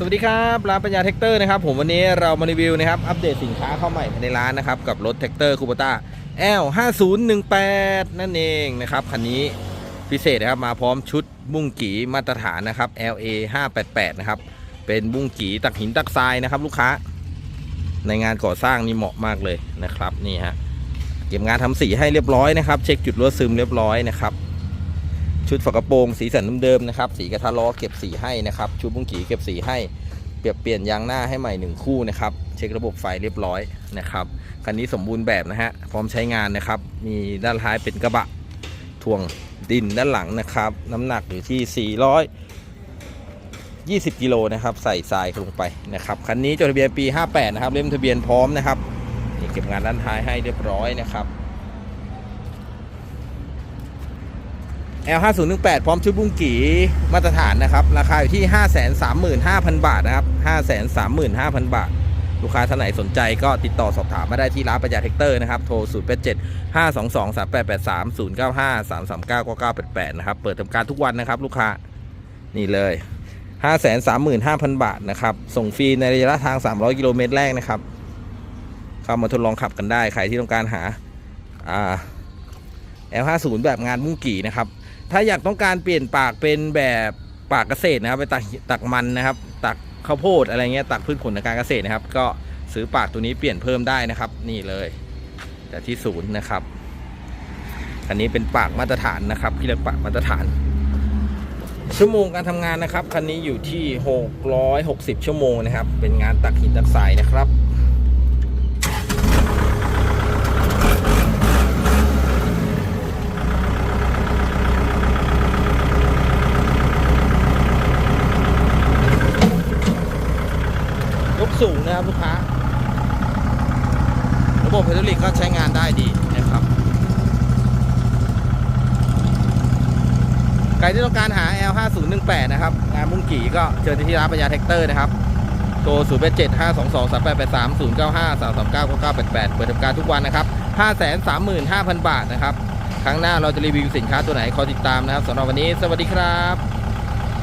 สวัสดีครับร้านปัญญาแท็กเตอร์นะครับผมวันนี้เรามารีวิวนะครับอัปเดตสินค้าเข้าใหม่ในร้านนะครับกับรถแท็กเตอร์คูปต้า L 5 0 1 8นั่นเองนะครับคันนี้พิเศษนะครับมาพร้อมชุดบุ้งกีมาตรฐานนะครับ LA 588นะครับเป็นบุ้งกีตักหินตักทรายนะครับ ลูกค้า ในงานก่อสร้างนี่เหมาะมากเลยนะครับนี่ฮะเก็บงานทำสีให้เรียบร้อยนะครับ เช็คจุดรั่วซึมเรียบร้อยนะครับ ชุดฝากระโปรงสีสันเดิมๆนะครับ สีกระทะล้อเก็บสีให้นะครับ ชุดบุ้งกีเก็บสีให้ เปรียบเปลี่ยนยางหน้าให้ใหม่หนึ่งคู่นะครับ เช็คระบบไฟเรียบร้อยนะครับ คันนี้สมบูรณ์แบบนะฮะ พร้อมใช้งานนะครับ มีด้านท้ายเป็นกระบะถ่วงดินด้านหลังนะครับ น้ำหนักอยู่ที่400 20 กิโลนะครับ ใส่ทรายลงไปนะครับ คันนี้จดทะเบียนปี 58 นะครับ เล่มทะเบียนพร้อมนะครับ เก็บงานด้านท้ายให้เรียบร้อยนะครับ L 5 0 1 8 พร้อมชุดบุ้งกีมาตรฐานนะครับ ราคาอยู่ที่ 535,000 บาทนะครับ 535,000 บาท ลูกค้าท่านไหนสนใจก็ติดต่อสอบถามมาได้ที่ร้านประหยัดเทคเตอร์นะครับ โทร 0 8 7 5 2 2 3 8 8 3 0 9 5 3 3 9 9 9 8 8 นะครับ เปิดทำการทุกวันนะครับลูกค้า นี่เลย 535,000 บาทนะครับ ส่งฟรีในระยะทาง 300 กิโลเมตรแรกนะครับ เข้ามาทดลองขับกันได้ ใครที่ต้องการหาอ่า L50 แบบงานมุ้งกี่นะครับ ถ้าอยากต้องการเปลี่ยนปากเป็นแบบปากเกษตรนะครับไปตักตักมันนะครับ ตักข้าวโพดอะไรเงี้ยตักพืชผลทางการเกษตรนะครับ ก็ซื้อปากตัวนี้เปลี่ยนเพิ่มได้นะครับ นี่เลยแต่ที่ศูนย์นะครับ อันนี้เป็นปากมาตรฐานนะครับที่เรียกปากมาตรฐาน ชั่วโมงการทำงานนะครับคันนี้อยู่ที่ 660 ชั่วโมงนะครับ เป็นงานตักหินตักทรายนะครับ สูงนะครับลูกค้า ระบบไฮดรอลิกก็ใช้งานได้ดีนะครับ ใครที่ต้องการหา L 5 0 1 8 นะครับ งานมุ้งกี่ก็เชิญที่ร้านปัญญาแท็กเตอร์นะครับโทร0 8 7 5 2 2 3 8 8 3 0 9 5 3 3 9 9 9 8 8 เปิดทำการทุกวันนะครับ 535,000 บาทนะครับ ครั้งหน้าเราจะรีวิวสินค้าตัวไหนขอติดตามนะครับสำหรับวันนี้ สวัสดีครับ